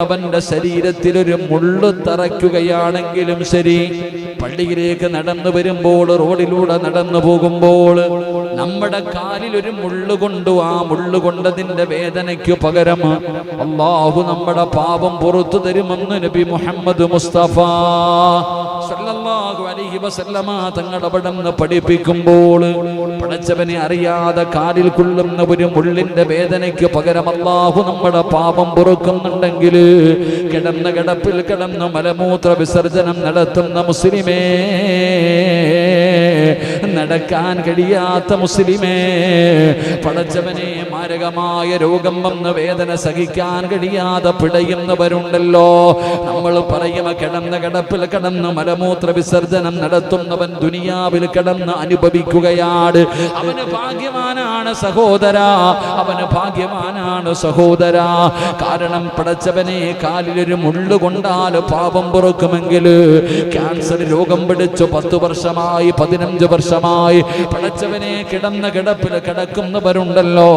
അവന്റെ ശരീരത്തിൽ ഒരു മുള്ളു തറയ്ക്കുകയാണെങ്കിലും ശരി. പള്ളിയിലേക്ക് നടന്നു വരുമ്പോൾ റോഡിലൂടെ നടന്നു പോകുമ്പോൾ നമ്മുടെ കാലിൽ ഒരു മുള്ളു കൊണ്ടു ആ മുള്ളു കൊണ്ടതിന്റെ വേദനയ്ക്ക് പകരം അള്ളാഹു നമ്മുടെ പാപം പുറത്തു തരുമെന്ന് നബി മുഹമ്മദ് മുസ്തഫ സല്ലല്ലാഹു അലൈഹി വസല്ലമ അവിടുന്ന് പഠിപ്പിക്കുമ്പോൾ പടച്ചവനെ അറിയാതെ കാലിൽ കൊള്ളുന്ന ഒരു മുള്ളിന്റെ വേദനയ്ക്ക് പകരം അള്ളാഹു നമ്മുടെ പാപം പൊറുക്കുന്നുണ്ടെങ്കിൽ കിടന്ന കിടപ്പിൽ കിടന്ന് മലമൂത്ര വിസർജനം നടത്തുന്ന മുസ്ലിമേ. നടക്കാൻ കഴിയാത്ത മുസ്ലിമേ പടച്ചവനെ മാരകമായ രോഗം വന്ന് വേദന സഹിക്കാൻ കഴിയാതെ പിടയുന്നവരുണ്ടല്ലോ. നമ്മൾ പറയുക കിടന്ന കിടപ്പിൽ കിടന്ന് മലമൂത്ര വിസർജനം നടത്തുന്നവൻ ദുനിയാവിൽ കിടന്ന് അനുഭവിക്കുകയാണ്. അവന് ഭാഗ്യവാനാണ് സഹോദര അവന് ഭാഗ്യവാനാണ് സഹോദര. കാരണം പടച്ചവനെ കാലിലൊരു മുള്ളു കൊണ്ടാൽ പാപം പുറക്കുമെങ്കിൽ ക്യാൻസർ രോഗം പിടിച്ചു പത്ത് വർഷമായി പതിനഞ്ച് വർഷമായി പടച്ചവനെ കിടന്ന കിടപ്പിൽ കിടക്കുന്നവരുണ്ടല്ലോ.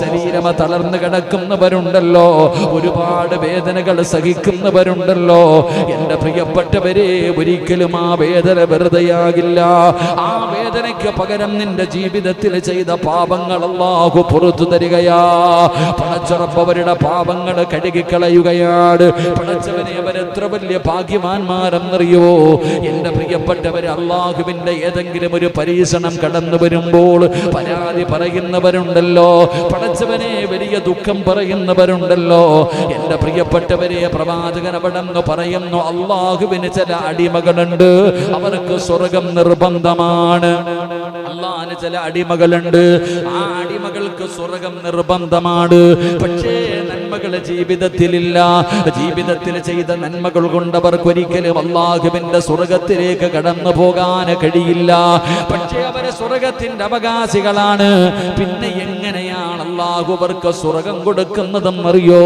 ശരീരമ തളർന്ന് കിടക്കുന്നവരുണ്ടല്ലോ. ഒരുപാട് വേദനകൾ സഹിക്കുന്നവരുണ്ടല്ലോ. എന്റെ പ്രിയപ്പെട്ടവരെ ഒരിക്കലും ആ വേദന വെറുതെയാകില്ല. ആ വേദനയ്ക്ക് പകരം നിന്റെ ജീവിതത്തിൽ ചെയ്ത പാപങ്ങൾ പുറത്തു തരികയാ. പടച്ചുറപ്പവരുടെ പാപങ്ങൾ കഴുകിക്കളയുകയാണ്. പടച്ചവനെ അവരെത്ര വലിയ ഭാഗ്യവാന്മാരെന്നറിയോ എന്റെ പ്രിയപ്പെട്ടവര് അള്ളാഹുവിന്റെ ഏതെങ്കിലും ഒരു പരീക്ഷണം കടന്നു വരുമ്പോൾ പരാതി പറയുന്നവരുണ്ടല്ലോ. പടച്ചവനെ വലിയ ദുഃഖം പറയുന്നവരുണ്ടല്ലോ. എന്റെ പ്രിയപ്പെട്ടവരെ പ്രവാചകൻ അവിടെ പറയുന്നു അള്ളാഹുവിന് ചില അടിമകളുണ്ട്. അവർക്ക് സ്വർഗം നിർബന്ധമാണ്. അള്ളാഹിന് ചില അടിമകളുണ്ട്. ആ അടിമകൾക്ക് സ്വർഗം നിർബന്ധമാണ്. പക്ഷേ നന്മകൾ ജീവിതത്തിലില്ല. ജീവിതത്തിൽ ചെയ്ത നന്മകൾ കൊണ്ട് അവർക്ക് ഒരിക്കലും അള്ളാഹുവിന്റെ സ്വർഗത്തിലേക്ക് കടന്നു പോകാൻ കഴിയില്ല. പക്ഷേ അവരെ സ്വർഗത്തിന്റെ അവകാശികളാണ്. പിന്നെ എങ്ങനെയാണ് അള്ളാഹു അവർക്ക് സ്വർഗം കൊടുക്കുന്നതെന്നറിയോ?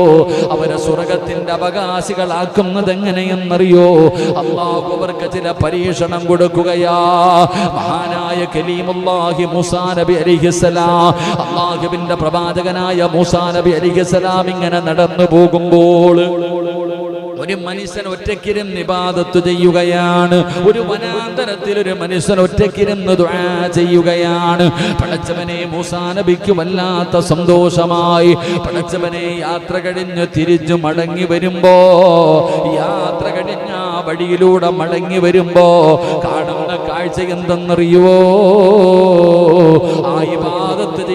അവരെ സ്വർഗത്തിന്റെ അവകാശികളാക്കുന്നത് എങ്ങനെയെന്നറിയോ അള്ളാഹു അവർക്ക് ചില പരീക്ഷണം കൊടുക്കുകയാ. മഹാനായ കലീമുല്ലാഹി മുസാ നബി അലിഹിസലാം അള്ളാഹുവിന്റെ പ്രവാചകനായ മുസാ നബി അലിഹിസലാം ഇങ്ങനെ നടന്നു പോകുമ്പോൾ ഒരു മനുഷ്യൻ ഒറ്റക്കിരും ഇബാദത്ത് ചെയ്യുകയാണ്. ഒരു വനാന്തരത്തിൽ ഒരു മനുഷ്യൻ ഒറ്റക്കിരുന്ന് ദുആ ചെയ്യുകയാണ്. പടച്ചവനെ മൂസാ വല്ലാത്ത സന്തോഷമായി. പടച്ചവനെ യാത്ര കഴിഞ്ഞ് തിരിഞ്ഞു മടങ്ങി വരുമ്പോ യാത്ര കഴിഞ്ഞ വഴിയിലൂടെ മടങ്ങി വരുമ്പോ കാണുന്ന കാഴ്ച എന്തെന്നറിയുവോ? ആ ഇബാദത്ത്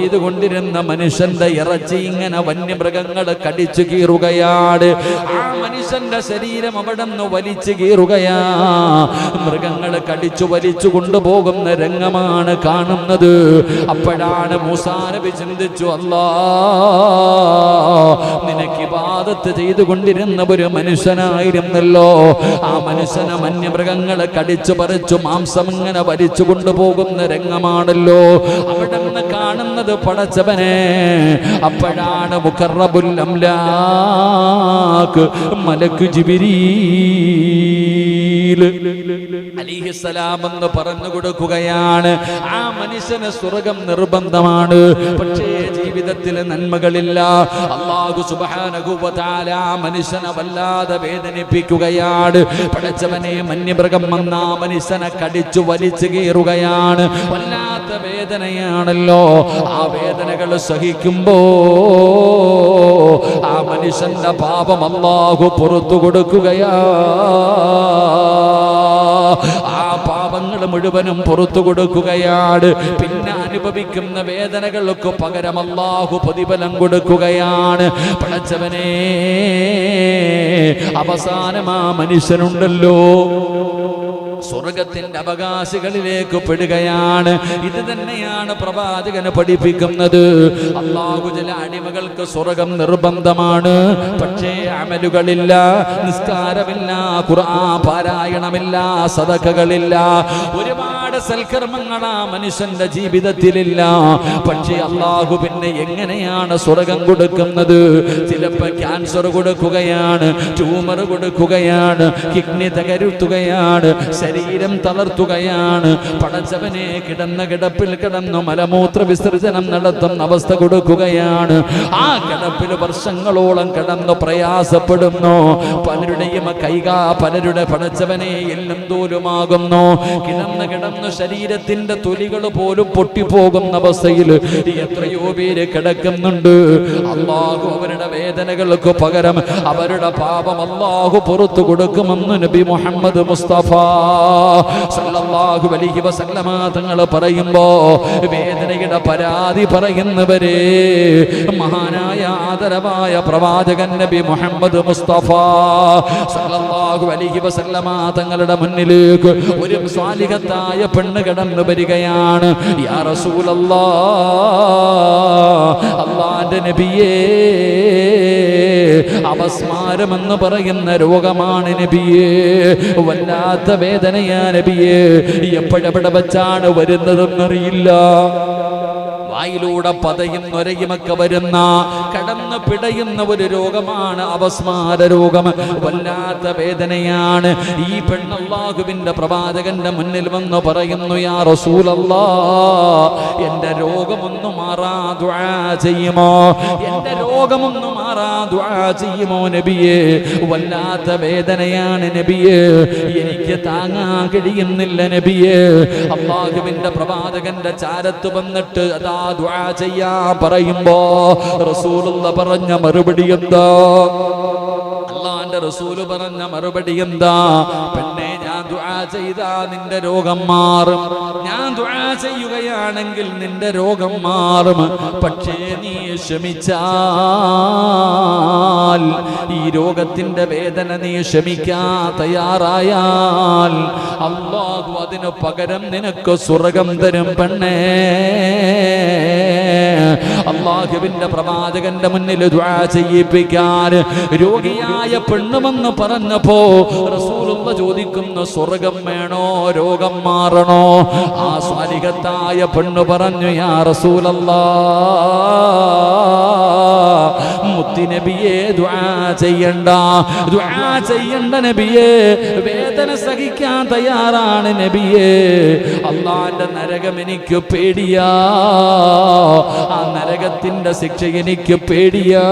ചെയ്തുകൊണ്ടിരുന്ന മനുഷ്യന്റെ ഇറച്ചി ഇങ്ങനെ വന്യമൃഗങ്ങൾ കടിച്ചു കീറുകയാണ്. ആ മനുഷ്യന്റെ ശരീരം അവിടെ നിന്ന് വലിച്ചു കീറുകയാ. മൃഗങ്ങൾ കടിച്ചു വലിച്ചു കൊണ്ടുപോകുന്ന രംഗമാണ് കാണുന്നത്. അപ്പോഴാണ് മൂസാനബി ചിന്തിച്ചു അല്ലാ നിനക്ക് ഇബാദത്ത് ചെയ്തുകൊണ്ടിരുന്ന ഒരു മനുഷ്യനായിരുന്നല്ലോ. ആ മനുഷ്യനെ വന്യമൃഗങ്ങളെ കടിച്ചു പറിച്ചു മാംസം ഇങ്ങനെ വലിച്ചു കൊണ്ടുപോകുന്ന രംഗമാണല്ലോ. അവിടെ നിന്ന് കാണുന്നത് പടച്ചവനെ അപ്പോഴാണ് മുഖറബുൽ അംലാക്ക് മലക്ക് ജിബിരീൽ അലിഹിസലാം എന്ന് പറഞ്ഞു കൊടുക്കുകയാണ് ആ മനുഷ്യന് സ്വർഗം നിർബന്ധമാണ്. പക്ഷേ ജീവിതത്തിൽ നന്മകളില്ല. അള്ളാഹു സുബാനകുവതാല ആ മനുഷ്യനെ വല്ലാതെ വേദനിപ്പിക്കുകയാണ്. പടച്ചവനെ മന്യമൃഗം വന്ന മനുഷ്യനെ കടിച്ചു വലിച്ചു കീറുകയാണ്. വല്ലാത്ത വേദനയാണല്ലോ. ആ വേദനകൾ സഹിക്കുമ്പോ ആ മനുഷ്യന്റെ പാപം അള്ളാഹു പുറത്തു കൊടുക്കുകയാ. മുഴുവനും പുറത്തു കൊടുക്കുകയാണ്. പിന്നെ അനുഭവിക്കുന്ന വേദനകൾക്ക് പകരം അള്ളാഹു പ്രതിഫലം കൊടുക്കുകയാണ്. പടച്ചവനെ അവസാനം ആ മനുഷ്യനുണ്ടല്ലോ. സ്വർഗത്തിന്റെ അവകാശികളിലേക്ക് പെടുകയാണ്. ഇത് തന്നെയാണ് പ്രവാചകന് പഠിപ്പിക്കുന്നത്. അള്ളാഹു ചില അടിമകൾക്ക് സ്വർഗം നിർബന്ധമാണ്. പക്ഷേ അമലുകളില്ല നിസ്കാരമില്ല ഖുർആൻ പാരായണമില്ല സദക്കകളില്ല ഒരുപാട് സൽക്കർമ്മങ്ങൾ ആ മനുഷ്യന്റെ ജീവിതത്തിലില്ല. പക്ഷേ അള്ളാഹു പിന്നെ എങ്ങനെയാണ് സ്വർഗം കൊടുക്കുന്നത്? ചിലപ്പോ ക്യാൻസർ കൊടുക്കുകയാണ് ട്യൂമർ കൊടുക്കുകയാണ് കിഡ്നി തകരുത്തുകയാണ് ശരീരം തളർത്തുകയാണ് പടച്ചവനെ കിടന്ന കിടപ്പിൽ കിടന്നു മലമൂത്ര വിസർജനം നടത്തുന്ന അവസ്ഥ കൊടുക്കുകയാണ്. ആ കിടപ്പിൽ വർഷങ്ങളോളം കിടന്നു പ്രയാസപ്പെടുന്നു. പലരുടെയും കൈകാ പലരുടെ പടച്ചവനെ എല്ലാം തോലുമാകുന്നു കിടന്ന് കിടന്ന് ശരീരത്തിന്റെ തൊലികൾ പോലും പൊട്ടിപ്പോകുന്ന അവസ്ഥയിൽ എത്രയോ പേര് കിടക്കുന്നുണ്ട്. അള്ളാഹു അവരുടെ വേദനകൾക്ക് പകരം അവരുടെ പാപം അള്ളാഹു പുറത്തു കൊടുക്കുമെന്ന് നബി മുഹമ്മദ് മുസ്തഫ സല്ലല്ലാഹു അലൈഹി വസല്ലമ തങ്ങൾ പറയുമ്പോ വേദനയുടെ പരാതി പറയുന്നവരെ മഹാനായ ആദരവായ പ്രവാചകൻ നബി മുഹമ്മദ് മുസ്തഫ സല്ലല്ലാഹു അലൈഹി വസല്ലമ തങ്ങളുടെ മുന്നിലേക്ക് ഒരു സ്വാലിഹത്തായ പെണ്ണ് കടന്നു വരികയാണ്. അള്ളാന്റെ നബിയേ അപസ്മാരമെന്ന് പറയുന്ന രോഗമാണ് നബിയേ. വല്ലാത്ത വേദനയാ നബിയേ. എപ്പോഴെവിടെ വെച്ചാണ് വരുന്നതെന്നറിയില്ല. വായിലൂടെ പതയും നൊരയുമൊക്കെ വരുന്ന കടന്ന് പിടയുന്ന ഒരു രോഗമാണ് അപസ്മാര രോഗം. വല്ലാത്ത വേദനയാണ്. ഈ പെണ്ണല്ലാഹുവിന്റെ പ്രവാചകന്റെ മുന്നിൽ വന്ന് പറയുന്നു യാ റസൂലല്ലാ എന്റെ രോഗമൊന്നു മാറാ ദുആ ചെയ്യുമോ? എന്റെ രോഗമൊന്നു മാറാ ദുആ ചെയ്യുമോ നബിയെ? വല്ലാത്ത വേദനയാണ് നബിയെ. എനിക്ക് താങ്ങാൻ കഴിയുന്നില്ല നബിയെ. അള്ളാഹുവിന്റെ പ്രവാചകന്റെ ചാരത്ത് വന്നിട്ട് അതാ ദുആ ചെയ്യാ പറയുമ്പോ റസൂലുള്ള പറഞ്ഞ മറുപടി എന്താ? അള്ളാന്റെ റസൂൽ പറഞ്ഞ മറുപടി എന്താ? പെണ്ണെ ഞാൻ ദുആ ചെയ്താ നിന്റെ രോഗം മാറും. ഞാൻ ദുആ ചെയ്യുകയാണെങ്കിൽ നിന്റെ രോഗം മാറും. പക്ഷേ നീ ക്ഷമിച്ചാൽ ഈ രോഗത്തിന്റെ വേദന നീ ക്ഷമിക്കാൻ തയ്യാറായാൽ അള്ളാഹു അതിന് പകരം നിനക്ക് സ്വർഗം തരും പെണ്ണേ. അള്ളാഹുവിന്റെ പ്രവാചകന്റെ മുന്നിൽ ചെയ്യിപ്പിക്കാൻ രോഗിയായ പെണ്ണുമെന്ന് പറഞ്ഞപ്പോ റസൂലുള്ള സ്വർഗം വേണോ? രോഗം മാറണോ? ആ സ്വാലികത്തായ പെണ്ണ് പറഞ്ഞു യാ റസൂലല്ലാ മുത്തിനബിയെ ചെയ്യണ്ട ദുആ ചെയ്യണ്ട നബിയെ വേദന സഹിക്കാൻ തയ്യാറാണ് നബിയെ. അള്ളാന്റെ നരകം എനിക്ക് പേടിയാ ആ നരകത്തിന്റെ ശിക്ഷ എനിക്ക് പേടിയാ.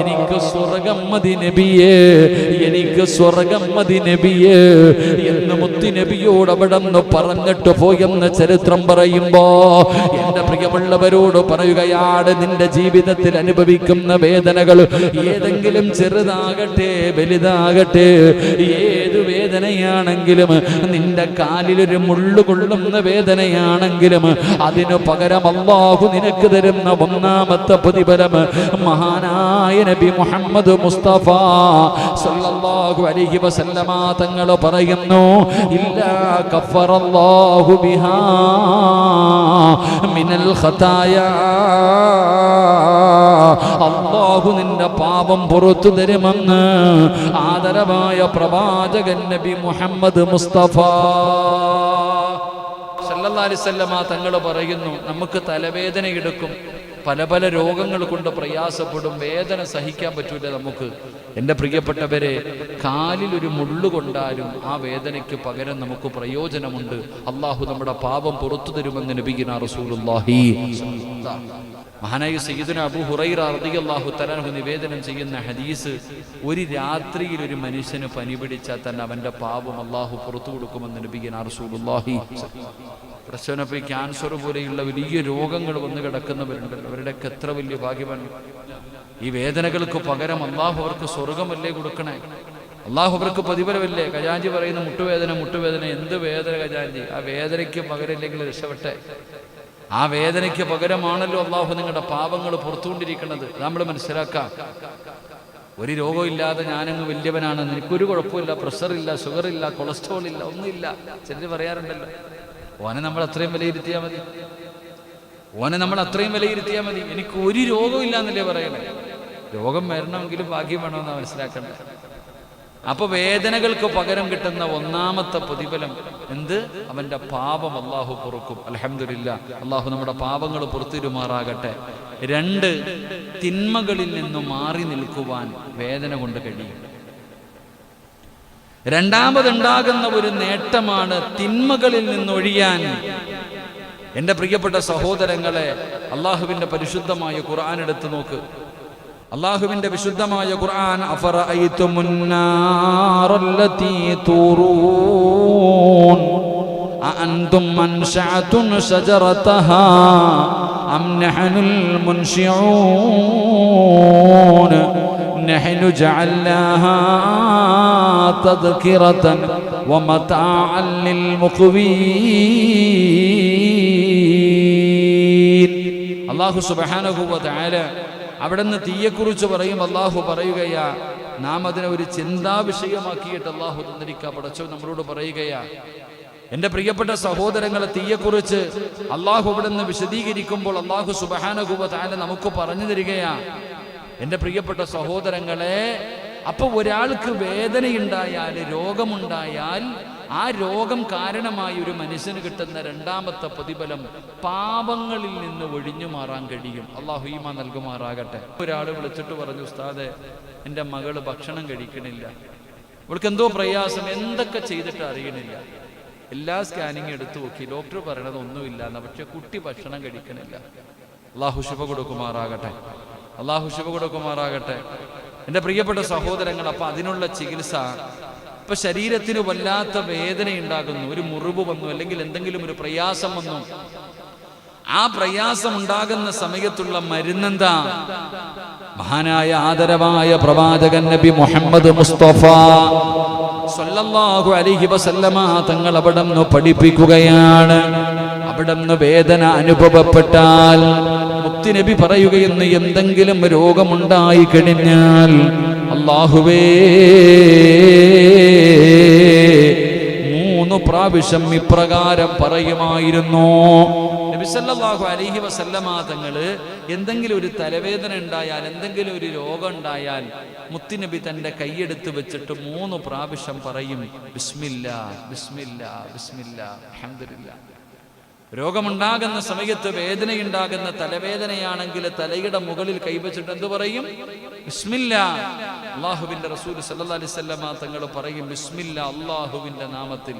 എനിക്ക് സ്വർഗം മതി നബിയെ എനിക്ക് സ്വർഗം മതി നബിയെ എന്ന് നബിയോട് അവിടെ നിന്ന് പറഞ്ഞിട്ട് പോയെന്ന് ചരിത്രം പറയുമ്പോ എന്റെ പ്രിയമുള്ളവരോട് പറയുകയാണ് നിന്റെ ജീവിതത്തിൽ അനുഭവിക്കുന്ന വേദനകൾ ഏതെങ്കിലും ചെറുതാകട്ടെ വലുതാകട്ടെ ഏത് വേദനയാണെങ്കിലും നിന്റെ കാലിലൊരു മുള്ളു കൊള്ളുന്ന വേദനയാണെങ്കിലും അതിനു പകരം അള്ളാഹു നിനക്ക് തരുന്ന ഒന്നാമത്തെ പ്രതിഫലം മഹാനായ നബി മുഹമ്മദ് മുസ്തഫ സല്ലല്ലാഹു അലൈഹി വസല്ലമ തങ്ങൾ പറയുന്നു ഇല്ലാ الله ബിഹാ മിനൽ الخطايا അള്ളാഹു നിന്റെ പാപം പുറത്തു തരുമെന്ന് ആദരവായ പ്രവാചകൻ നബി മുഹമ്മദ് മുസ്തഫ. സല്ലല്ലാലിസല്ലമ തങ്ങൾ പറയുന്നു നമുക്ക് തലവേദന എടുക്കും പല പല രോഗങ്ങൾ കൊണ്ട് പ്രയാസപ്പെടും വേദന സഹിക്കാൻ പറ്റൂല നമുക്ക്. എന്റെ പ്രിയപ്പെട്ടവരെ കാലിൽ ഒരു മുള്ളു കൊണ്ടാലും ആ വേദനയ്ക്ക് പകരം നമുക്ക് പ്രയോജനമുണ്ട്. അള്ളാഹു നമ്മുടെ പാപം പുറത്തു തരുമെന്ന് നബിഗിന റസൂലുള്ളാഹി. മഹാനായ സയ്യിദിന അബു ഹുറൈറ റളിയല്ലാഹു തലാഹു നിവേദനം ചെയ്യുന്ന ഹദീസ് ഒരു രാത്രിയിൽ ഒരു മനുഷ്യന് പനി പിടിച്ചാൽ തന്നെ അവന്റെ പാപം അള്ളാഹു പുറത്തു കൊടുക്കുമെന്ന് നബിഗിന റസൂലുള്ളാഹി. പ്രശ്നപ്പോൾ ഈ ക്യാൻസർ പോലെയുള്ള വലിയ രോഗങ്ങൾ വന്നു കിടക്കുന്നവരുണ്ട് അവരുടെയൊക്കെ എത്ര വലിയ ഭാഗ്യമാണ് ഈ വേദനകൾക്ക് പകരം അള്ളാഹു അവർക്ക് സ്വർഗമല്ലേ കൊടുക്കണേ? അള്ളാഹു അവർക്ക് പ്രതിഫലമല്ലേ? ഖജാഞ്ചി പറയുന്ന മുട്ടുവേദന മുട്ടുവേദന. എന്ത് വേദന ഖജാഞ്ചി ആ വേദനയ്ക്ക് പകരമില്ലെങ്കിൽ രക്ഷപ്പെട്ടെ. ആ വേദനയ്ക്ക് പകരമാണല്ലോ അള്ളാഹു നിങ്ങളുടെ പാപങ്ങൾ പുറത്തുകൊണ്ടിരിക്കുന്നത്. നമ്മൾ മനസ്സിലാക്കാം. ഒരു രോഗമില്ലാതെ ഞാനങ്ങ് വലിയവനാണ് എനിക്കൊരു കുഴപ്പമില്ല. പ്രഷറില്ല ഷുഗറില്ല കൊളസ്ട്രോൾ ഇല്ല ഒന്നുമില്ല. ചിലർ പറയാറുണ്ടല്ലോ. ഓനെ നമ്മൾ അത്രയും വിലയിരുത്തിയാൽ മതി. ഓനെ നമ്മൾ അത്രയും വിലയിരുത്തിയാൽ മതി. എനിക്ക് ഒരു രോഗമില്ല എന്നല്ലേ പറയണേ. രോഗം വരണമെങ്കിലും ഭാഗ്യം വേണമെന്നാണ് മനസ്സിലാക്കേണ്ടത് അപ്പൊ വേദനകൾക്ക് പകരം കിട്ടുന്ന ഒന്നാമത്തെ പ്രതിഫലം എന്ത്? അവന്റെ പാപം അള്ളാഹു പൊറുക്കും. അലഹമില്ല അള്ളാഹു നമ്മുടെ പാപങ്ങൾ പുറത്തിരുമാറാകട്ടെ രണ്ട് തിന്മകളിൽ നിന്നും മാറി നിൽക്കുവാൻ വേദന കൊണ്ട് കഴിയും. രണ്ടാമതുണ്ടാകുന്ന ഒരു നേട്ടമാണ് തിന്മകളിൽ നിന്നൊഴിയാൻ എൻ്റെ പ്രിയപ്പെട്ട സഹോദരങ്ങളെ അള്ളാഹുവിൻ്റെ പരിശുദ്ധമായ ഖുർആൻ എടുത്തു നോക്ക് അള്ളാഹുവിൻ്റെ വിശുദ്ധമായ ഖുർആൻ അഫറഅയ്തുമുന്നാറല്ലതീ തൂറൂൻ أأنتم أنشأتم شجرتها أم نحن المنشعون نحن جعلناها تذكرة ومتاعا للمقوين അള്ളാഹു സുബഹാനഹുവല അവിടെ നിന്ന് തീയെക്കുറിച്ച് പറയും അള്ളാഹു പറയുകയാ നാം അതിനെ ഒരു ചിന്താ വിഷയമാക്കിയിട്ട് അള്ളാഹു തന്നിരിക്കുക പടച്ചോ നമ്മളോട് പറയുകയാ എന്റെ പ്രിയപ്പെട്ട സഹോദരങ്ങളെ തീയെക്കുറിച്ച് അള്ളാഹു അവിടെ നിന്ന് വിശദീകരിക്കുമ്പോൾ അള്ളാഹു സുബഹാനഹുവല നമുക്ക് പറഞ്ഞു തരികയാ എന്റെ പ്രിയപ്പെട്ട സഹോദരങ്ങളെ അപ്പൊ ഒരാൾക്ക് വേദനയുണ്ടായാൽ രോഗമുണ്ടായാൽ ആ രോഗം കാരണമായി ഒരു മനുഷ്യന് കിട്ടുന്ന രണ്ടാമത്തെ പ്രതിഫലം പാപങ്ങളിൽ നിന്ന് ഒഴിഞ്ഞു മാറാൻ കഴിയും. അള്ളാഹു ഈമ നൽകുമാറാകട്ടെ. ഒരാൾ വിളിച്ചിട്ട് പറഞ്ഞു ഉസ്താദെ എന്റെ മകൾ ഭക്ഷണം കഴിക്കണില്ല. അവൾക്ക് എന്തോ പ്രയാസം എന്തൊക്കെ ചെയ്തിട്ട് അറിയണില്ല. എല്ലാ സ്കാനിങ് എടുത്തു നോക്കി. ഡോക്ടർ പറയണത് ഒന്നുമില്ല എന്ന് പക്ഷെ കുട്ടി ഭക്ഷണം കഴിക്കണില്ല. അള്ളാഹു ശുഭ കൊടുക്കുമാറാകട്ടെ. അള്ളാഹു ശുഭ കൊടുക്കുമാറാകട്ടെ. എന്റെ പ്രിയപ്പെട്ട സഹോദരങ്ങൾ അപ്പം അതിനുള്ള ചികിത്സ ഇപ്പൊ ശരീരത്തിന് വല്ലാത്ത വേദന ഉണ്ടാകുന്നു ഒരു മുറിവ് വന്നു അല്ലെങ്കിൽ എന്തെങ്കിലും ഒരു പ്രയാസം വന്നു. ആ പ്രയാസം ഉണ്ടാകുന്ന സമയത്തുള്ള മരുന്നെന്താ? മഹാനായ ആദരവായ പ്രവാചകൻ നബി മുഹമ്മദ് മുസ്തഫ സല്ലല്ലാഹു അലൈഹി വസല്ലമ തങ്ങൾ അവിടെ നിന്ന് പഠിപ്പിക്കുകയാണ്. അവിടെ നിന്ന് വേദന അനുഭവപ്പെട്ടാൽ മുത്തുനബി പറയുകയെന്ന് എന്തെങ്കിലും രോഗമുണ്ടായി കഴിഞ്ഞാൽ അള്ളാഹുവേ മൂന്ന് പ്രാവശ്യം ഇപ്രകാരം പറയുമായിരുന്നു. നബി അലൈഹി വസല്ലമ എന്തെങ്കിലും ഒരു തലവേദന ഉണ്ടായാൽ എന്തെങ്കിലും ഒരു രോഗം ഉണ്ടായാൽ മുത്തുനബി തന്റെ കൈയെടുത്ത് വെച്ചിട്ട് മൂന്ന് പ്രാവശ്യം പറയും ബിസ്മില്ല ബിസ്മില്ല ബിസ്മില്ല അൽഹംദുലില്ലാ രോഗമുണ്ടാകുന്ന സമയത്ത് വേദനയുണ്ടാകുന്ന തലവേദനയാണെങ്കിൽ തലയുടെ മുകളിൽ കൈവച്ചിട്ട് എന്ത് പറയും? ബിസ്മില്ല. അള്ളാഹുവിന്റെ റസൂൽ വസല്ലമ തങ്ങൾ പറയും ബിസ്മില്ല അള്ളാഹുവിന്റെ നാമത്തിൽ.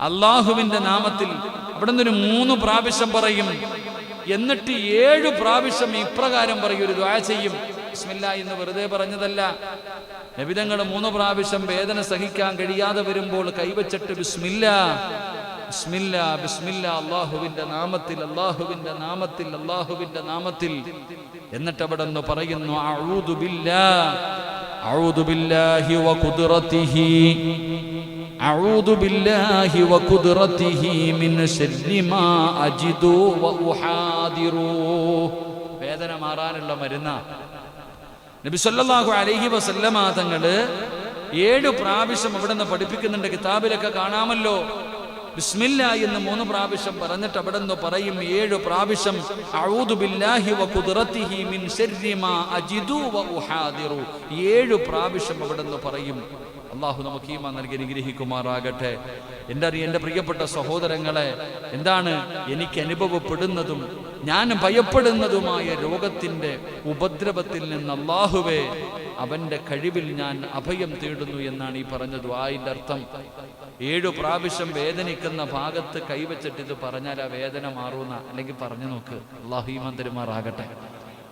അള്ളാഹുവിന്റെ നാമത്തിൽ. അവിടെ നിന്നൊരു മൂന്ന് പ്രാവശ്യം പറയും. എന്നിട്ട് ഏഴു പ്രാവശ്യം ഇപ്രകാരം പറയും ഒരു ദ്വാ ചെയ്യും. ബിസ്മില്ല എന്ന് വെറുതെ പറഞ്ഞതല്ല. നബിതങ്ങൾ മൂന്ന് പ്രാവശ്യം വേദന സഹിക്കാൻ കഴിയാതെ വരുമ്പോൾ കൈവച്ചിട്ട് ബിസ്മില്ല. ബിസ്മില്ല ബിസ്മില്ല അള്ളാഹുവിന്റെ നാമത്തിൽ അള്ളാഹുവിന്റെ നാമത്തിൽ അള്ളാഹുവിന്റെ നാമത്തിൽ. എന്നിട്ട് അവിടെ നിന്ന് പറയുന്നു അഊദു ബില്ലാ അഊദു ബില്ലാഹി വഖുദ്റതിഹി അഊദു ബില്ലാഹി വഖുദ്റതിഹി മിൻ ശർരി മാ അജിദു വഉഹാദിറു വേദന മാറാനുള്ള മരുന്നാ. നബി സല്ലല്ലാഹു അലൈഹി വസല്ലമ തങ്ങൾ ഏഴ് പ്രാവശ്യം അവിടെ നിന്ന് പഠിപ്പിക്കുന്നുണ്ട് കിതാബിലൊക്കെ കാണാമല്ലോ. ബിസ്മില്ല എന്ന് മൂന്ന് പ്രാവശ്യം പറഞ്ഞിട്ട് അവിടെ നിന്ന് പറയും ഏഴ് പ്രാവശ്യം ഏഴ് പ്രാവശ്യം അവിടെ നിന്ന് പറയും. അള്ളാഹു നമുക്ക് ഈമാൻ നൽകി അനുഗ്രഹിക്കുമാറാകട്ടെ. എന്റെ അറിയ എന്റെ പ്രിയപ്പെട്ട സഹോദരങ്ങളെ എന്താണ് എനിക്ക് അനുഭവപ്പെടുന്നതും ഞാൻ ഭയപ്പെടുന്നതുമായ രോഗത്തിന്റെ ഉപദ്രവത്തിൽ നിന്ന് അള്ളാഹുവേ അവന്റെ കഴിവിൽ ഞാൻ അഭയം തേടുന്നു എന്നാണ് ഈ പറഞ്ഞത് ആയിന്റെ അർത്ഥം. ഏഴു പ്രാവശ്യം വേദനിക്കുന്ന ഭാഗത്ത് കൈവച്ചിട്ട് ഇത് പറഞ്ഞാൽ ആ വേദന മാറുന്ന. അല്ലെങ്കിൽ പറഞ്ഞു നോക്ക്. അള്ളാഹു ഈമാൻ തരുമാറാകട്ടെ.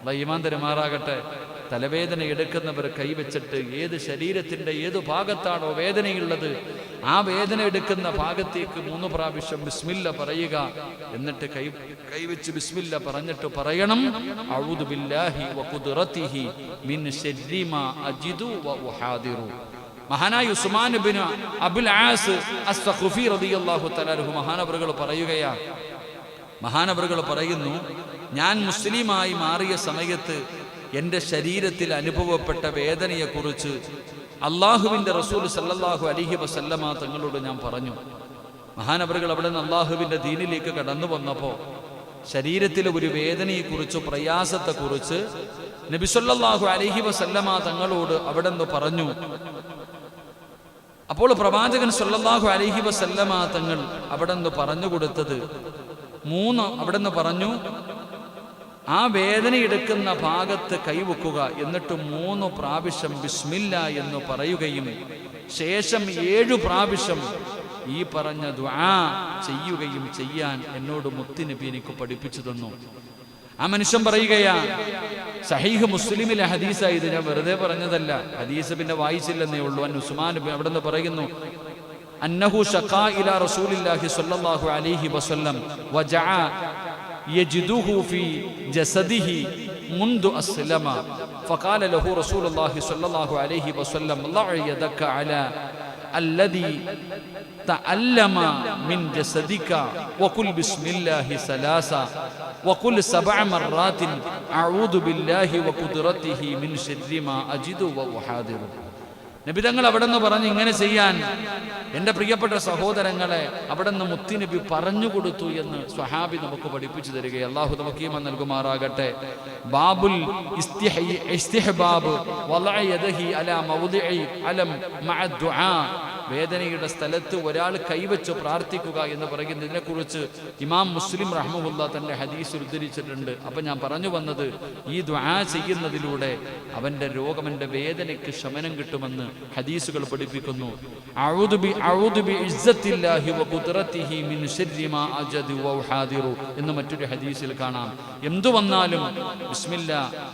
അള്ളാഹ് ഈമാൻ തരുമാറാകട്ടെ. തലവേദന എടുക്കുന്നവർ കൈവച്ചിട്ട് ഏത് ശരീരത്തിന്റെ ഏത് ഭാഗത്താണോ വേദനയുള്ളത് ആ വേദന എടുക്കുന്ന ഭാഗത്തേക്ക് മൂന്ന് പ്രാവശ്യം ബിസ്മില്ല പറയുക. എന്നിട്ട് കൈ കൈവച്ച് ബിസ്മില്ല പറഞ്ഞിട്ട് പറയണം. മഹാനായ ഉസ്മാൻ ബിൻ അബുൽ ആസ് അസ്ഖുഫി റളിയല്ലാഹു തആല മഹാനവറുകൾ പറയുകയാ മഹാനവറുകൾ പറയുന്നു ഞാൻ മുസ്ലിമായി മാറിയ സമയത്ത് എന്റെ ശരീരത്തിൽ അനുഭവപ്പെട്ട വേദനയെക്കുറിച്ച് അള്ളാഹുവിന്റെ റസൂൽ സല്ലാഹു അലിഹി വസല്ലമ തങ്ങളോട് ഞാൻ പറഞ്ഞു. മഹാനവറുകൾ അവിടെ നിന്ന് അള്ളാഹുവിന്റെ ദീനിലേക്ക് കടന്നു വന്നപ്പോൾ ശരീരത്തിലെ ഒരു വേദനയെക്കുറിച്ച് പ്രയാസത്തെക്കുറിച്ച് നബിസൊല്ലാഹു അലഹി വസല്ലമ തങ്ങളോട് അവിടെ നിന്ന് പറഞ്ഞു. അപ്പോൾ പ്രവാചകൻ സൊല്ലാഹു അലൈഹി വസല്ലമ തങ്ങൾ അവിടെ നിന്ന് പറഞ്ഞു കൊടുത്തത് മൂന്ന് അവിടെ നിന്ന് പറഞ്ഞു ആ വേദന എടുക്കുന്ന ഭാഗത്ത് കൈവെക്കുക. എന്നിട്ട് മൂന്ന് പ്രാവശ്യം ബിസ്മില്ല എന്ന് പറയുകയും ശേഷം ഏഴു പ്രാവശ്യം ഈ പറഞ്ഞ ദ്വാ ചെയ്യുകയും ചെയ്യാൻ എന്നോട് മുത്തിനബി എനിക്ക് പഠിപ്പിച്ചു തന്നു. ആ മനുഷ്യൻ പറയുകയാ സഹീഹ് മുസ്ലിമിലെ ഹദീസായി ഇത്. ഞാൻ വെറുതെ പറഞ്ഞതല്ല. ഹദീസ് പിന്നെ വായിച്ചില്ലെന്നേ ഉള്ളൂ. അൻ ഉസ്മാൻ അവിടെ നിന്ന് പറയുന്നു അന്നഹു ഷഖാ ഇലാ റസൂലില്ലാഹി സ്വല്ലല്ലാഹു അലൈഹി വസല്ലം വജഅ يجده في جسده منذ أسلم. فقال له رسول الله صلى الله عليه وسلم ضع يدك على الذي تعلم من جسدك وقل بسم الله ثلاثة وقل سبع مرات أعوذ بالله وقدرته من شر ما أجد وأحاذره നബിതങ്ങൾ അവിടെ നിന്ന് പറഞ്ഞ് ഇങ്ങനെ ചെയ്യാൻ എന്റെ പ്രിയപ്പെട്ട സഹോദരങ്ങളെ അവിടെ നിന്ന് മുത്തിനബി പറഞ്ഞു കൊടുത്തു എന്ന് സ്വഹാബി നമുക്ക് പഠിപ്പിച്ചു തരിക അള്ളാഹു നമുക്കീമ നൽകുമാറാകട്ടെ. ബാബുൽ ഇസ്തിഹ- അലാ മൗദിഇ അലം ദുആ. വേദനയുടെ സ്ഥലത്ത് ഒരാൾ കൈവച്ച് പ്രാർത്ഥിക്കുക എന്ന് പറയുന്നതിനെക്കുറിച്ച് ഇമാം മുസ്ലിം റഹ്മുല്ല തന്നെ ഹദീസ് ഉദ്ധരിച്ചിട്ടുണ്ട്. അപ്പം ഞാൻ പറഞ്ഞു വന്നത് ഈ ദ്വാ ചെയ്യുന്നതിലൂടെ അവന്റെ രോഗം എന്റെ വേദനയ്ക്ക് ശമനം കിട്ടുമെന്ന് ഹദീസുകൾ പഠിപ്പിക്കുന്നു. എന്ന് മറ്റൊരു ഹദീസിൽ കാണാം. എന്തു വന്നാലും ബിസ്മില്ല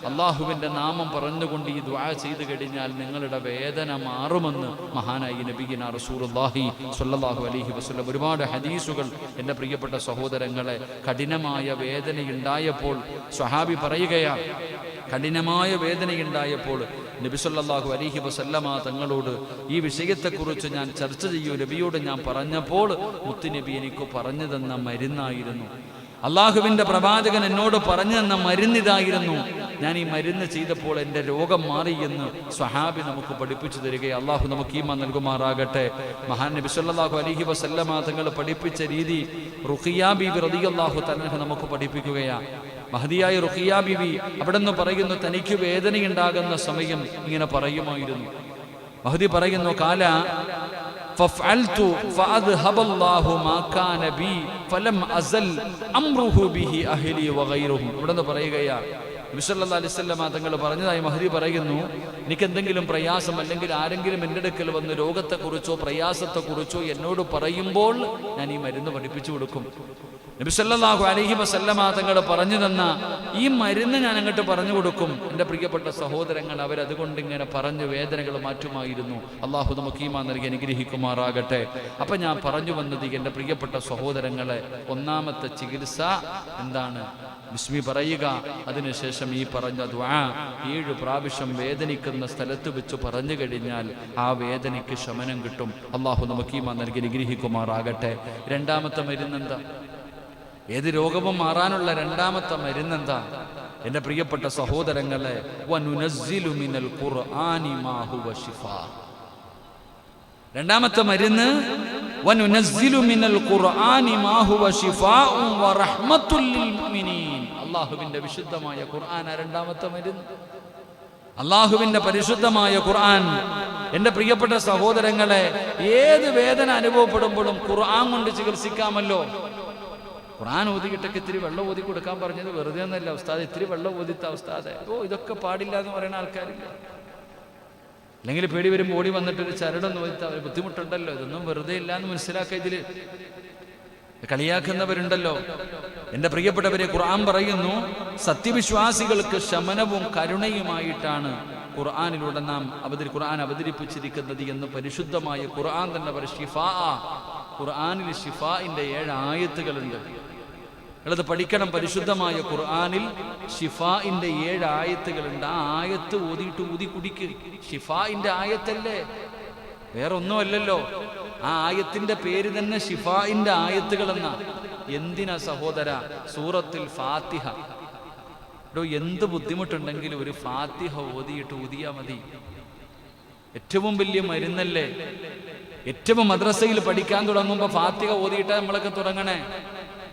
അള്ളാഹുവിന്റെ നാമം പറഞ്ഞുകൊണ്ട് ഈ ദ്വാ ചെയ്തു കഴിഞ്ഞാൽ നിങ്ങളുടെ വേദന മാറുമെന്ന് മഹാനായി നബിഗിന ഒരുപാട് ഹദീസുകൾ എന്റെ പ്രിയപ്പെട്ട സഹോദരങ്ങളെ കഠിനമായ വേദനയുണ്ടായപ്പോൾ സ്വഹാബി പറയുകയാണ് കഠിനമായ വേദനയുണ്ടായപ്പോൾ നബി അലഹി അലൈഹി വസല്ലമ തങ്ങളോട് ഈ വിഷയത്തെക്കുറിച്ച് ഞാൻ ചർച്ച ചെയ്യൂ നബിയോട് ഞാൻ പറഞ്ഞപ്പോൾ മുത്തുനബി എനിക്ക് പറഞ്ഞു തന്ന മരുന്നായിരുന്നു. അള്ളാഹുവിന്റെ പ്രവാചകൻ എന്നോട് പറഞ്ഞു തന്ന മരുന്നിതായിരുന്നു ഞാൻ ഈ മരുന്ന് ചെയ്തപ്പോൾ എന്റെ രോഗം മാറി എന്ന് സ്വഹാബി നമുക്ക് പഠിപ്പിച്ചു തരികയെ. അള്ളാഹു നമുക്ക് ഈമ നൽകുമാറാകട്ടെ. മഹാൻ നബി സല്ലാഹു അലഹി വസല്ലമ തങ്ങൾ പഠിപ്പിച്ച രീതി റുഖിയ ബീബി റളിയല്ലാഹു തന്നെ നമുക്ക് പഠിപ്പിക്കുകയാണ് മഹതിയായ റുഖിയ ബീബി അവിടെ നിന്ന് പറയുന്നു തനിക്ക് വേദനയുണ്ടാകുന്ന സമയം ഇങ്ങനെ പറയുമായിരുന്നു. മഹദി പറയുന്നു കാല ففعلت فأذهب الله ما كان بي فلم أزل أمره به أهلي وغيرهم ഇവിടെ നിന്ന് പറയുകയാണ് വിസല്ലാ അലിസ്വല്ലമ തങ്ങൾ പറഞ്ഞതായി മഹദി പറയുന്നു എനിക്ക് എന്തെങ്കിലും പ്രയാസം അല്ലെങ്കിൽ ആരെങ്കിലും എൻ്റെ അടുക്കൽ വന്ന് രോഗത്തെക്കുറിച്ചോ പ്രയാസത്തെക്കുറിച്ചോ എന്നോട് പറയുമ്പോൾ ഞാൻ ഈ മരുന്ന് പഠിപ്പിച്ചു കൊടുക്കും നബിസല്ലാഹു അലഹി വസല്ലമ തങ്ങൾ പറഞ്ഞു തന്ന ഈ മരുന്ന് ഞാൻ അങ്ങോട്ട് പറഞ്ഞു കൊടുക്കും. എന്റെ പ്രിയപ്പെട്ട സഹോദരങ്ങൾ അവരതുകൊണ്ട് ഇങ്ങനെ പറഞ്ഞു വേദനകൾ മാറ്റുമായിരുന്നു. അള്ളാഹു നമുക്കീമാ നൽകി അനുഗ്രഹിക്കുമാറാകട്ടെ. അപ്പൊ ഞാൻ പറഞ്ഞു വന്നത് എന്റെ പ്രിയപ്പെട്ട സഹോദരങ്ങളെ ഒന്നാമത്തെ ചികിത്സ എന്താണ്? ബിസ്മി പറയുക. അതിനുശേഷം ഈ പറഞ്ഞ ദ്വാ ഏഴ് പ്രാവശ്യം വേദനിക്കുന്ന സ്ഥലത്ത് വെച്ച് പറഞ്ഞു കഴിഞ്ഞാൽ ആ വേദനയ്ക്ക് ശമനം കിട്ടും. അള്ളാഹു നമുക്കീമാ നൽകി അനുഗ്രഹിക്കുമാറാകട്ടെ. രണ്ടാമത്തെ മരുന്നെന്താ ഏത് രോഗവും മാറാനുള്ള രണ്ടാമത്തെ മരുന്നെന്താ? എന്റെ പ്രിയപ്പെട്ട സഹോദരങ്ങളെ വനുനസ്സിലു മിനൽ ഖുർആനി മാ ഹുവ രണ്ടാമത്തെ മരുന്ന് വനുനസ്സിലു മിനൽ ഖുർആനി മാ ഹുവ ശിഫാഉൻ വറഹ്മത്തുൽ മുഅ്മിനീൻ അല്ലാഹുവിന്റെ വിശുദ്ധമായ ഖുർആൻ രണ്ടാമത്തെ മരുന്ന്. അള്ളാഹുവിന്റെ പരിശുദ്ധമായ ഖുർആൻ. എന്റെ പ്രിയപ്പെട്ട സഹോദരങ്ങളെ ഏത് വേദന അനുഭവപ്പെടുമ്പോഴും ഖുർആൻ കൊണ്ട് ചികിത്സിക്കാമല്ലോ. ഖുർആൻ ഓതിക്കിട്ടൊക്കെ ഇത്തിരി വെള്ളം ഓതി കൊടുക്കാൻ പറഞ്ഞത് വെറുതെ ഒന്നല്ല ഉസ്താദ് ഇത്തിരി വെള്ളം ഓതിത്ത ഉസ്താദ്. ഓ ഇതൊക്കെ പാടില്ല എന്ന് പറയുന്ന ആൾക്കാരില്ല. അല്ലെങ്കിൽ പേടി വരുമ്പോൾ ഓടി വന്നിട്ട് ഒരു ചരടൊന്ന് ഓതിത്ത അവർ ബുദ്ധിമുട്ടുണ്ടല്ലോ ഇതൊന്നും വെറുതെ ഇല്ല എന്ന് മനസ്സിലാക്കുക ഇതിൽ കളിയാക്കുന്നവരുണ്ടല്ലോ. എന്റെ പ്രിയപ്പെട്ടവരെ ഖുർആൻ പറയുന്നു സത്യവിശ്വാസികൾക്ക് ശമനവും കരുണയുമായിട്ടാണ് ഖുർആാനിലൂടെ നാം അവതരി ഖുർആൻ അവതരിപ്പിച്ചിരിക്കുന്നത് എന്ന് പരിശുദ്ധമായ ഖുർആൻ തന്നെ പറയും ഷിഫാ ഖുർആാനിൽ ഷിഫാഇന്റെ ഏഴ് ആയത്തുകളുണ്ട്. നിങ്ങളത് പഠിക്കണം പരിശുദ്ധമായ ഖുർആാനിൽ ഷിഫാഇന്റെ ഏഴ് ആയത്തുകളുണ്ട്. ആ ആയത്ത് ഊതിയിട്ട് ഊതി കുടിക്ക്. ഷിഫാഇന്റെ ആയത്തല്ലേ? വേറെ ഒന്നുമല്ലല്ലോ ആ ആയത്തിന്റെ പേര് തന്നെ ഷിഫാഇന്റെ ആയത്തുകൾ എന്ന എന്തിനാ സഹോദര? സൂറത്തിൽ ഫാത്തിഹ. എന്ത് ബുദ്ധിമുട്ടുണ്ടെങ്കിലും ഒരു ഫാത്തിഹ ഓതിയിട്ട് ഊതിയാ മതി. ഏറ്റവും വലിയ മരുന്നല്ലേ? ഏറ്റവും മദ്രസയിൽ പഠിക്കാൻ തുടങ്ങുമ്പോൾ ഫാത്തിഹ ഓതിയിട്ടാ നമ്മളൊക്കെ തുടങ്ങണേ.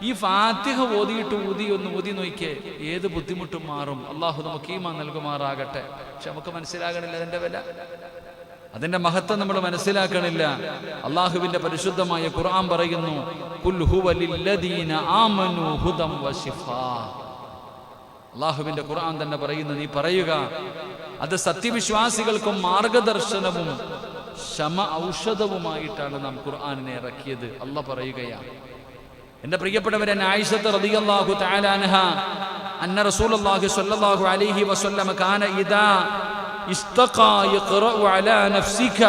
ഈ ഫാത്തിഹ ഓതിയിട്ട് ഊതി ഒന്ന് ഊതി നോക്കിയേ. ഏത് ബുദ്ധിമുട്ടും മാറും. അള്ളാഹു നമുക്ക് ഈമാ നൽകുമാറാകട്ടെ. പക്ഷെ നമുക്ക് മനസ്സിലാകണില്ല അതിന്റെ വില. അതിന്റെ മഹത്വം നമ്മൾ മനസ്സിലാക്കണില്ല. അള്ളാഹുവിന്റെ പരിശുദ്ധമായ ഖുർആൻ പറയുന്നു. അള്ളാഹുവിന്റെ ഖുർആൻ തന്നെ പറയുന്നു നീ പറയുക അത് സത്യവിശ്വാസികൾക്കും മാർഗദർശനവും ശമ ഔഷധവുമായിട്ടാണ് നാം ഖുർആാനിനെ ഇറക്കിയത്. അല്ല പറയുകയാണ്. എന്റെ പ്രിയപ്പെട്ടവരെ ആയിഷത്ത് റളിയല്ലാഹു തആലാനഹ അന്ന റസൂലുള്ളാഹി സ്വല്ലല്ലാഹു അലൈഹി വസല്ലം കാന ഇദാ ഇസ്തഖാ യഖറഉ അലാ നഫ്സിക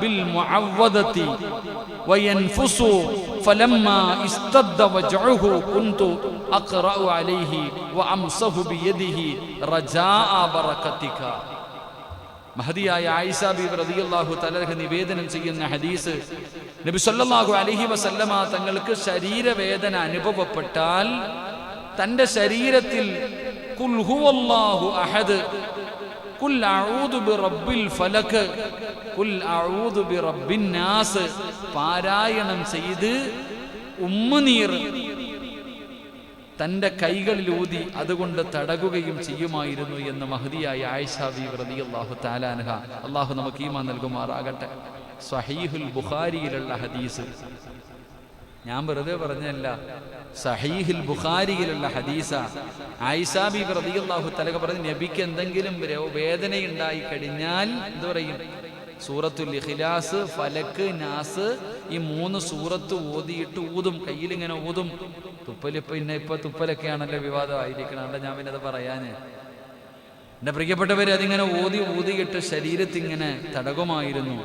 ബിൽ മുഅവ്വദതി വയൻഫുസു ഫലമ്മാ ഇസ്തദ്ദ വജ്ഉഹു കുന്തു അഖറഉ അലൈഹി വഅംസഹു ബിയദിഹി റജാഅ ബറകതിക മഹദിയായ ആയിഷ ബീബ് റളിയല്ലാഹു തലഹ നിവേദനം ചെയ്യുന്ന ഹദീസ് നബി സല്ലല്ലാഹു അലൈഹി വസല്ലമ തങ്ങൾക്ക് ശരീരവേദന അനുഭവപ്പെട്ടാൽ തന്റെ ശരീരത്തിൽ കുൽഹുവല്ലാഹു അഹദ് കുൽ അഊദു ബിറബ്ബിൽ ഫലക് കുൽ അഊദു ബിറബ്ബിൻ നാസ് പാരായണം ചെയ്ത് ഉമ്മുനീർ തന്റെ കൈകളിൽ ഊതി അതുകൊണ്ട് തടകുകയും ചെയ്യുമായിരുന്നു എന്ന് മഹതിയായ ആയിഷാബി വ്രതി അള്ളാഹു താലാൻഹ അള്ളാഹു നമുക്ക് ഈമാ നൽകുമാറാകട്ടെ. സഹീഹുൽ ബുഖാരിയിലുള്ള ഹദീസ്. ഞാൻ വെറുതെ പറഞ്ഞല്ല സഹീഹിൽ ബുഖാരിയിലുള്ള ഹദീസ. ആയിഷാബി വ്രതി അള്ളാഹു തലക പറഞ്ഞ് നബിക്ക് എന്തെങ്കിലും വേദനയുണ്ടായി കഴിഞ്ഞാൽ എന്ത് പറയും? സൂറത്തുൽ ഇഖ്ലാസ് ഫലക്ക് നാസ് ഈ മൂന്ന് സൂറത്ത് ഓതിയിട്ട് ഊതും കയ്യിൽ ഇങ്ങനെ ഊതും തുപ്പലിപ്പ ഇന്ന ഇപ്പൊ തുപ്പലൊക്കെയാണല്ലോ വിവാദമായിരിക്കണം. ഞാൻ പിന്നെ അത് പറയാന്. എന്റെ പ്രിയപ്പെട്ടവര് അതിങ്ങനെ ഓതി ഊതിയിട്ട് ശരീരത്തിങ്ങനെ തടകുമായിരുന്നു.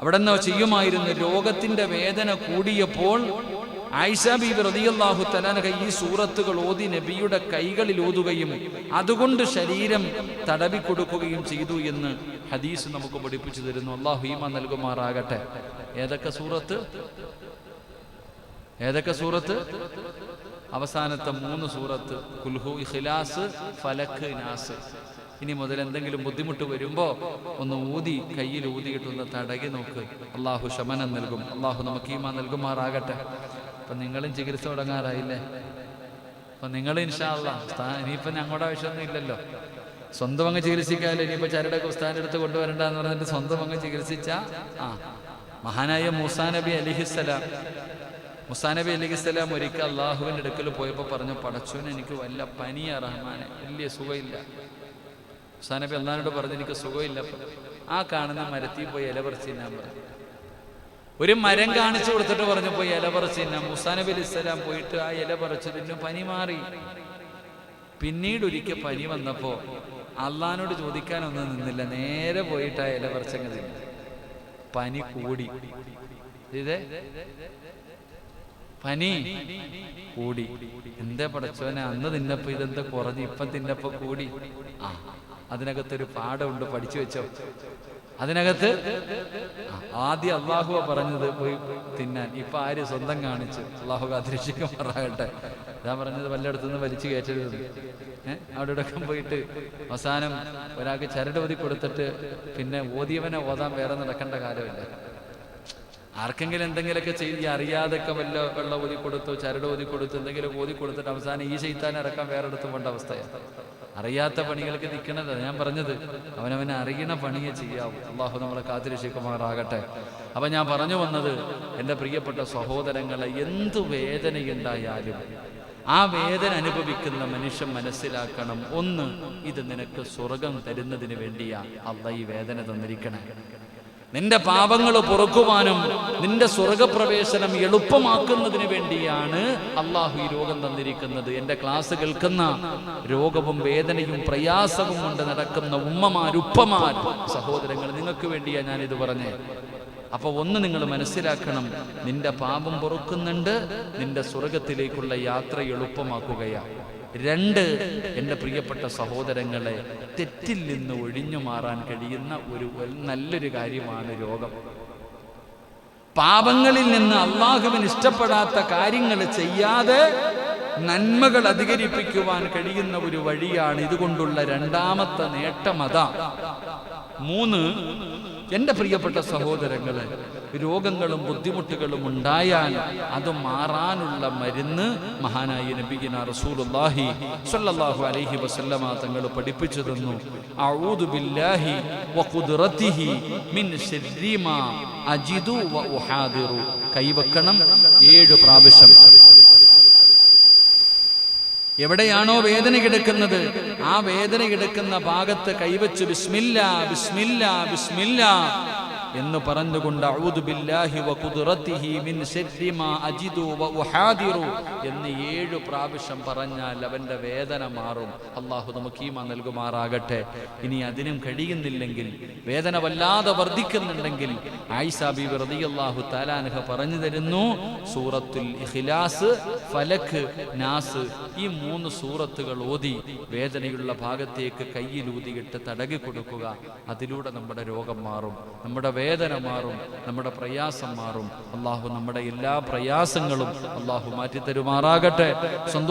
അവിടെ നിന്ന് ചെയ്യുമായിരുന്നു. രോഗത്തിന്റെ വേദന കൂടിയപ്പോൾ ആയിഷ ബീബി ഈ സൂറത്തുകൾ ഓതി നബിയുടെ കൈകളിൽ ഓതുകയും അതുകൊണ്ട് ശരീരം തടവി കൊടുക്കുകയും ചെയ്തു എന്ന് ഹദീസ് നമുക്ക് പഠിപ്പിച്ചു തരുന്നു. അള്ളാഹു ഈമ നൽകുമാറാകട്ടെ. ഏതൊക്കെ സൂറത്ത്? ഏതൊക്കെ സൂറത്ത്? അവസാനത്തെ മൂന്ന് സൂറത്ത്. കുൽഹു ഇഖ്ലാസ് ഫലക്ക് നാസ്. ഇനി മുതൽ എന്തെങ്കിലും ബുദ്ധിമുട്ട് വരുമ്പോൾ ഒന്ന് ഊതി കയ്യിൽ ഊതിയിട്ടൊന്ന് തടകി നോക്ക്. അള്ളാഹു ശമനം നൽകും. അള്ളാഹു നമുക്ക് ഈമാ നൽകുമാറാകട്ടെ. അപ്പൊ നിങ്ങളും ചികിത്സ തുടങ്ങാറായില്ലേ? അപ്പൊ നിങ്ങൾ ഇൻഷാല്ല ഇനിയിപ്പോ ഞങ്ങളുടെ ആവശ്യമൊന്നും ഇല്ലല്ലോ. സ്വന്തം അങ്ങ് ചികിത്സിക്കാമല്ലോ ഇനിയിപ്പോ ചരടൊക്കെ ഉസ്താന്റെ അടുത്ത് കൊണ്ടുവരണ്ട എന്ന് പറഞ്ഞിട്ട് സ്വന്തം അങ്ങ് ചികിത്സിച്ച ആ. മഹാനായ മൂസാ നബി അലിഹിസ്സലാം മുസാ നബി അലിഹിസ്സലാം ഒരിക്കൽ അള്ളാഹുവിന്റെ അടുക്കൽ പോയപ്പോൾ പറഞ്ഞു പടച്ചോൻ എനിക്ക് വല്ല പനിയാ റഹ്മാനെ വലിയ സുഖമില്ല. മുസാ നബി അള്ളഹാനോട് പറഞ്ഞു എനിക്ക് സുഖമില്ല. ആ കാണുന്ന മരത്തിൽ പോയി ഇല പറിച്ച് തിന്നാൻ പറഞ്ഞു. ഒരു മരം കാണിച്ചു കൊടുത്തിട്ട് പറഞ്ഞു പോയി ഇല പറിച്ച് തന്നെ മുസാ നബി അലി ഇസ്ലാം പോയിട്ട് ആ ഇല പറിച്ചു തിന്നു പനി മാറി. പിന്നീട് ഒരിക്കൽ പനി വന്നപ്പോ അള്ളഹാനോട് ചോദിക്കാനൊന്നും നിന്നില്ല. നേരെ പോയിട്ട് ആ ഇല പറിച്ചങ്ങ് പനി കൂടി. ഇതേ? പനി കൂടി. എന്താ പടച്ചോനെ അന്ന് തിന്നപ്പോ ഇതെന്താ കുറഞ്ഞു ഇപ്പം തിന്നപ്പോ കൂടി. ആ അതിനകത്തൊരു പാഠമുണ്ട് പഠിച്ചു വെച്ചോ. അതിനകത്ത് ആദ്യം അള്ളാഹുവ പറഞ്ഞത് പോയി തിന്നാൻ. ഇപ്പൊ ആര് സ്വന്തം കാണിച്ച് അള്ളാഹു കാത്തിരക്ഷിക്കുമാറാകട്ടെ. ഞാൻ പറഞ്ഞത് വല്ലയിടത്തുനിന്ന് വലിച്ചു കയറ്റരുത്. ഏഹ് അവിടെ ഇടക്കം പോയിട്ട് അവസാനം ഒരാൾക്ക് ചരട് ഓതി കൊടുത്തിട്ട് പിന്നെ ഓതിയവനെ ഓതാൻ വേറെ നടക്കേണ്ട കാലമില്ല. ആർക്കെങ്കിലും എന്തെങ്കിലുമൊക്കെ ചെയ്ത് അറിയാതൊക്കെ വല്ല വെള്ളം ഊതി കൊടുത്തു ചരട് കൊടുത്തു എന്തെങ്കിലും ഊതി കൊടുത്തിട്ട് അവസാനം ഈ ചെയ്താൻ ഇറക്കാൻ വേറെ എടുത്തും പോകേണ്ട അവസ്ഥയാണ് അറിയാത്ത പണികൾക്ക് നിൽക്കണത്. ഞാൻ പറഞ്ഞത് അവനവനെ അറിയണ പണിയെ ചെയ്യാവൂ. അള്ളാഹു നമ്മളെ കാത്തിരക്ഷിക്കുമാറാകട്ടെ. അപ്പൊ ഞാൻ പറഞ്ഞു വന്നത് എന്റെ പ്രിയപ്പെട്ട സഹോദരങ്ങളെ എന്ത് വേദനയുണ്ടായാലും ആ വേദന അനുഭവിക്കുന്ന മനുഷ്യൻ മനസ്സിലാക്കണം. ഒന്ന് ഇത് നിനക്ക് സ്വർഗം തരുന്നതിന് വേണ്ടിയാ അള്ള ഈ വേദന തന്നിരിക്കണേ. നിന്റെ പാപങ്ങൾ പൊറുക്കുവാനും നിന്റെ സ്വർഗപ്രവേശനം എളുപ്പമാക്കുന്നതിന് വേണ്ടിയാണ് അള്ളാഹു ഈ രോഗം തന്നിരിക്കുന്നത്. എന്റെ ക്ലാസ് കേൾക്കുന്ന രോഗവും വേദനയും പ്രയാസവും കൊണ്ട് നടക്കുന്ന ഉമ്മമാർ ഉപ്പമാർ സഹോദരങ്ങൾ നിങ്ങൾക്ക് വേണ്ടിയാണ് ഇത് പറഞ്ഞേ. അപ്പൊ ഒന്ന് നിങ്ങൾ മനസ്സിലാക്കണം നിന്റെ പാപം പൊറുക്കുന്നുണ്ട് നിന്റെ സ്വർഗത്തിലേക്കുള്ള യാത്ര എളുപ്പമാക്കുകയാണ് രണ്ട് എന്റെ പ്രിയപ്പെട്ട സഹോദരങ്ങളെ തെറ്റിൽ നിന്ന് ഒഴിഞ്ഞു മാറാൻ കഴിയുന്ന ഒരു നല്ലൊരു കാര്യമാണ് രോഗം. പാപങ്ങളിൽ നിന്ന് അള്ളാഹുവിന് ഇഷ്ടപ്പെടാത്ത കാര്യങ്ങൾ ചെയ്യാതെ നന്മകൾ അധികരിപ്പിക്കുവാൻ കഴിയുന്ന ഒരു വഴിയാണ് ഇതുകൊണ്ടുള്ള രണ്ടാമത്തെ നേട്ടം അതാ. മൂന്ന് എന്റെ പ്രിയപ്പെട്ട സഹോദരങ്ങളെ രോഗങ്ങളും ബുദ്ധിമുട്ടുകളും ഉണ്ടായാൽ അത് മാറാനുള്ള മരുന്ന് മഹാനായ നബിഗിന റസൂലുല്ലാഹി സല്ലല്ലാഹു അലൈഹി വസല്ലമ തങ്ങൾ പഠിപ്പിച്ചു തന്നു. അഊദു ബില്ലാഹി വഖുദ്റതിഹി മിൻ ശർരിമാ അജിദു വ ഉഹാദിറു. കൈവക്കണം ഏഴ് പ്രാവശ്യം. എവിടെയാണോ വേദന കിടക്കുന്നത് ആ വേദന കിടക്കുന്ന ഭാഗത്ത് കൈവച്ച് ബിസ്മില്ല ബിസ്മില്ല ബിസ്മില്ല. എന്ന് പറഞ്ഞുകൊണ്ട് എന്ന് ഏഴു പ്രാവശ്യം പറഞ്ഞാൽ അവന്റെ വേദന മാറും. അള്ളാഹു നമുക്ക് ഈമ നൽകുമാറാകട്ടെ. ഇനി അതിനും കഴിയുന്നില്ലെങ്കിൽ വേദന വല്ലാതെ വർദ്ധിക്കുന്നുണ്ടെങ്കിൽ ആയിഷ ബീബി റളിയല്ലാഹു തആലാൻഹ പറഞ്ഞു തരുന്നു സൂറത്തുൽ ഇഖ്ലാസ് ഫലക്ക് നാസ് ഈ മൂന്ന് സൂറത്തുകൾ ഓതി വേദനയുള്ള ഭാഗത്തേക്ക് കയ്യിലൂതിയിട്ട് തടകി കൊടുക്കുക. അതിലൂടെ നമ്മുടെ രോഗം മാറും. നമ്മുടെ വേദന മാറും നമ്മുടെ പ്രയാസം മാറും. അള്ളാഹു നമ്മുടെ എല്ലാ പ്രയാസങ്ങളും അള്ളാഹു മാറ്റി തരുമാറാകട്ടെ സന്തോഷം